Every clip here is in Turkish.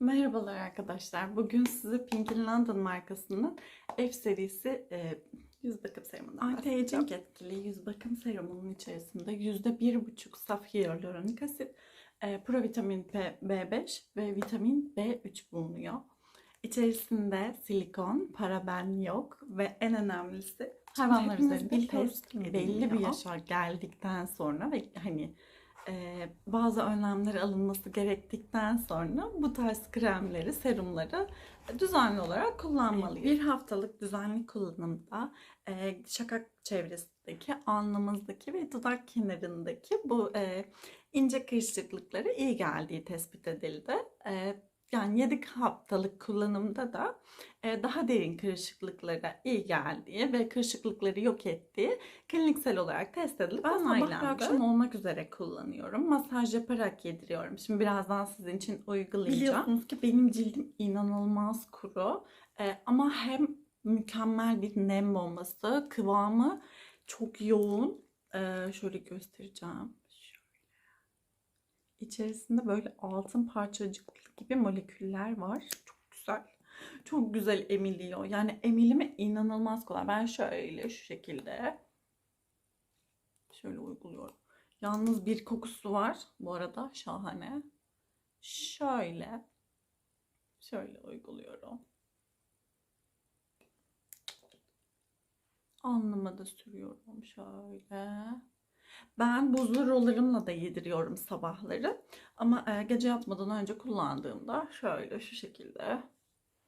Merhabalar arkadaşlar. Bugün size Pink in London markasının F serisi e, yüz bakım serumundan. Anti-aging etkili yüz bakım serumunun içerisinde %1,5 saf hyaluronik asit, e, provitamin P, B5 ve vitamin B3 bulunuyor. İçerisinde silikon, paraben yok ve en önemlisi hayvanlar üzerinde belli bir yaşa geldikten sonra ve hani bazı önlemler alınması gerektikten sonra bu tarz kremleri, serumları düzenli olarak kullanmalıyız. Bir haftalık düzenli kullanımda e, şakak çevresindeki, alnımızdaki ve dudak kenarındaki bu e, ince kırışıklıklara iyi geldiği tespit edildi. Yani 7 haftalık kullanımda da e, daha derin kırışıklıklara iyi geldiği ve kırışıklıkları yok ettiği kliniksel olarak test edilip Ben sabah ve onaylandı. akşam olmak üzere kullanıyorum. Masaj yaparak yediriyorum. Şimdi birazdan sizin için uygulayacağım. Biliyorsunuz ki benim cildim inanılmaz kuru. E, ama hem mükemmel bir nem bombası, kıvamı çok yoğun. E, şöyle göstereceğim. İçerisinde böyle altın parçacık gibi moleküller var. Çok güzel. Çok güzel emiliyor. Yani emilimi inanılmaz kolay. Ben şöyle şu şekilde şöyle uyguluyorum. Yalnız bir kokusu var. Bu arada şahane. Şöyle şöyle uyguluyorum. Alnıma da sürüyorum şöyle. Ben buzlu rollerımla da yediriyorum sabahları. Ama e, gece yatmadan önce kullandığımda şöyle şu şekilde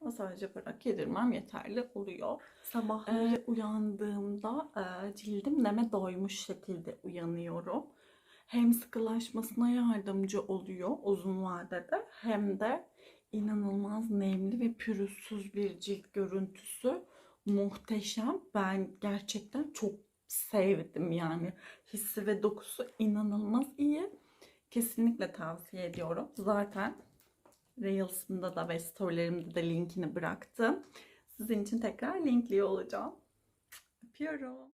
masaj yaparak yedirmem yeterli oluyor. Sabahları Ee, uyandığımda e, cildim neme doymuş şekilde uyanıyorum. Hem sıkılaşmasına yardımcı oluyor uzun vadede hem de inanılmaz nemli ve pürüzsüz bir cilt görüntüsü muhteşem. Ben gerçekten çok sevdim yani. Hissi ve dokusu inanılmaz iyi. Kesinlikle tavsiye ediyorum. Zaten Reels'ımda da ve storylerimde de linkini bıraktım. Sizin için tekrar linkliyor olacağım. Öpüyorum.